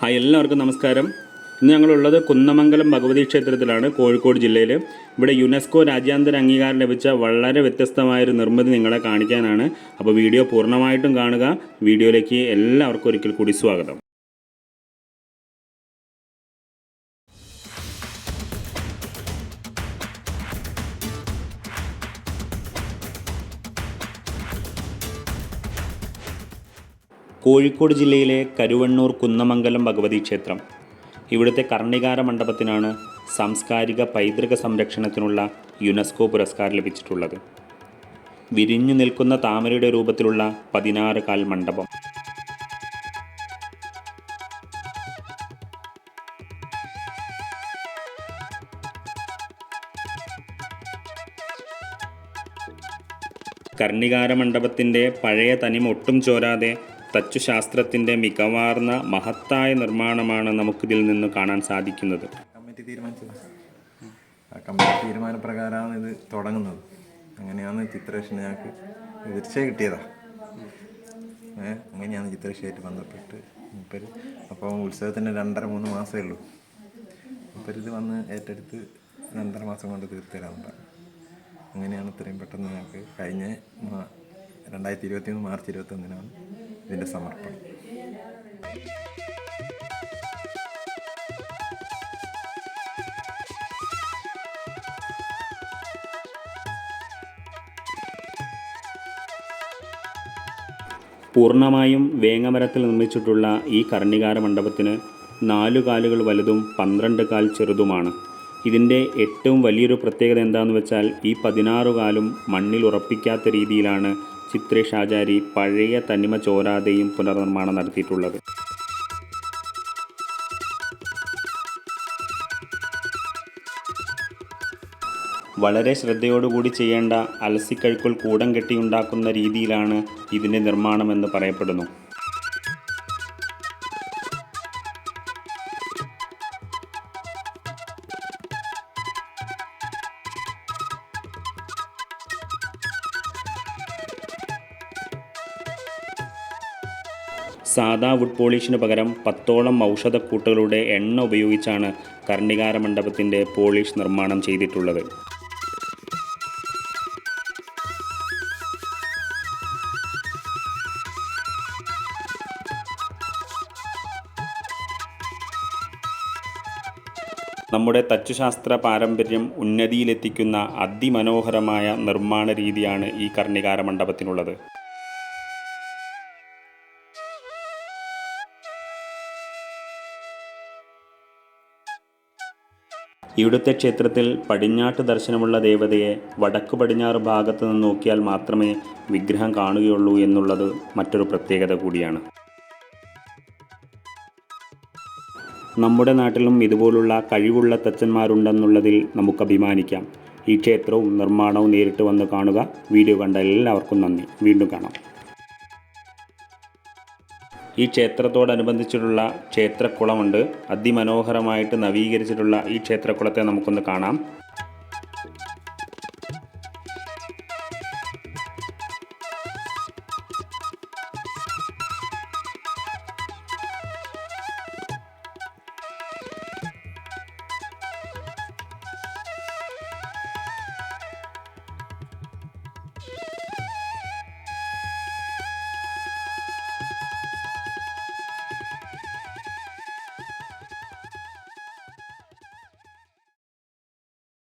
Hi എല്ലാവർക്കും നമസ്കാരം. ഇന്ന് ഞങ്ങളുള്ളത് കുന്നമംഗലം ഭഗവതി ക്ഷേത്രത്തിലാണ് കോഴിക്കോട് ജില്ലയിൽ ഇവിടെ യുനെസ്കോ രാജ്യാന്തര അംഗീകാരം ലഭിച്ച വളരെ വ്യത്യസ്തമായൊരു നിർമ്മിതി നിങ്ങളെ കാണിക്കാനാണ്. അപ്പോൾ വീഡിയോ പൂർണമായിട്ടും കാണുക. വീഡിയോയിലേക്ക് എല്ലാവർക്കും ഒരിക്കൽ കൂടി സ്വാഗതം. കോഴിക്കോട് ജില്ലയിലെ കരുവണ്ണൂർ കുന്നമംഗലം ഭഗവതി ക്ഷേത്രം. ഇവിടുത്തെ കർണികാര മണ്ഡപത്തിനാണ് സാംസ്കാരിക പൈതൃക സംരക്ഷണത്തിനുള്ള യുനെസ്കോ പുരസ്കാരം ലഭിച്ചിട്ടുള്ളത്. വിരിഞ്ഞു നിൽക്കുന്ന താമരയുടെ രൂപത്തിലുള്ള പതിനാറ് കാൽ മണ്ഡപം. കർണികാര മണ്ഡപത്തിന്റെ പഴയ തനിമ ഒട്ടും ചോരാതെ തച്ചുശാസ്ത്രത്തിന്റെ മികവാർന്ന മഹത്തായ നിർമ്മാണമാണ് നമുക്കിതിൽ നിന്ന് കാണാൻ സാധിക്കുന്നത്. കമ്മിറ്റി തീരുമാനിച്ചത്. കമ്മിറ്റി തീരുമാനപ്രകാരമാണ് ഇത് തുടങ്ങുന്നത്. അങ്ങനെയാണ് ചിത്രേഷൻ ഞങ്ങൾക്ക് തീർച്ചയായും കിട്ടിയതാ അങ്ങനെയാണ് ചിത്രേഷയായിട്ട് ബന്ധപ്പെട്ട് ഇപ്പം അപ്പോൾ ഉത്സവത്തിന് രണ്ടര മൂന്ന് മാസമേ ഉള്ളൂ. അപ്പം ഇത് വന്ന് ഏറ്റെടുത്ത് രണ്ടര മാസം കൊണ്ട് തീർത്ത് പറഞ്ഞു. അങ്ങനെയാണ് ഇത്രയും പെട്ടെന്ന് ഞങ്ങൾക്ക് കഴിഞ്ഞ രണ്ടായിരത്തി ഇരുപത്തി മൂന്ന് മാർച്ച് ഇരുപത്തൊന്നിനാണ് ഇതിന്റെ സമർപ്പണം. പൂർണമായും വേങ്ങമരത്തിൽ നിർമ്മിച്ചിട്ടുള്ള ഈ കർണികാര മണ്ഡപത്തിന് നാലു കാലുകൾ വലുതും പന്ത്രണ്ട് കാൽ ചെറുതുമാണ്. ഇതിന്റെ ഏറ്റവും വലിയൊരു പ്രത്യേകത എന്താണെന്ന് വെച്ചാൽ ഈ പതിനാറ് കാലും മണ്ണിൽ ഉറപ്പിക്കാത്ത രീതിയിലാണ് ചിത്രേഷ് ആചാരി പഴയ തനിമ ചോരാതെയും പുനർനിർമ്മാണം നടത്തിയിട്ടുള്ളത്. വളരെ ശ്രദ്ധയോടുകൂടി ചെയ്യേണ്ട അലസിക്കഴുക്കൾ കൂടം കെട്ടിയുണ്ടാക്കുന്ന രീതിയിലാണ് ഇതിന്റെ നിർമ്മാണമെന്ന് പറയപ്പെടുന്നു. സാദാ വുഡ് പോളിഷിന് പകരം പത്തോളം ഔഷധക്കൂട്ടുകളുടെ എണ്ണ ഉപയോഗിച്ചാണ് കർണികാര മണ്ഡപത്തിന്റെ പോളിഷ് നിർമ്മാണം ചെയ്തിട്ടുള്ളത്. നമ്മുടെ തച്ചുശാസ്ത്ര പാരമ്പര്യം ഉന്നതിയിലെത്തിക്കുന്ന അതിമനോഹരമായ നിർമ്മാണ രീതിയാണ് ഈ കർണികാര മണ്ഡപത്തിനുള്ളത്. ഇവിടുത്തെ ക്ഷേത്രത്തിൽ പടിഞ്ഞാട്ട് ദർശനമുള്ള ദേവതയെ വടക്കു പടിഞ്ഞാറ് ഭാഗത്ത് നിന്ന് നോക്കിയാൽ മാത്രമേ വിഗ്രഹം കാണുകയുള്ളൂ എന്നുള്ളത് മറ്റൊരു പ്രത്യേകത കൂടിയാണ്. നമ്മുടെ നാട്ടിലും ഇതുപോലുള്ള കഴിവുള്ള തച്ചന്മാരുണ്ടെന്നുള്ളതിൽ നമുക്ക് അഭിമാനിക്കാം. ഈ ക്ഷേത്രവും നിർമ്മാണവും നേരിട്ട് വന്ന് കാണുക. വീഡിയോ കണ്ട എല്ലാവർക്കും നന്ദി. വീണ്ടും കാണാം. ഈ ക്ഷേത്രത്തോടനുബന്ധിച്ചിട്ടുള്ള ക്ഷേത്രക്കുളമുണ്ട്. അതിമനോഹരമായിട്ട് നവീകരിച്ചിട്ടുള്ള ഈ ക്ഷേത്രക്കുളത്തെ നമുക്കൊന്ന് കാണാം.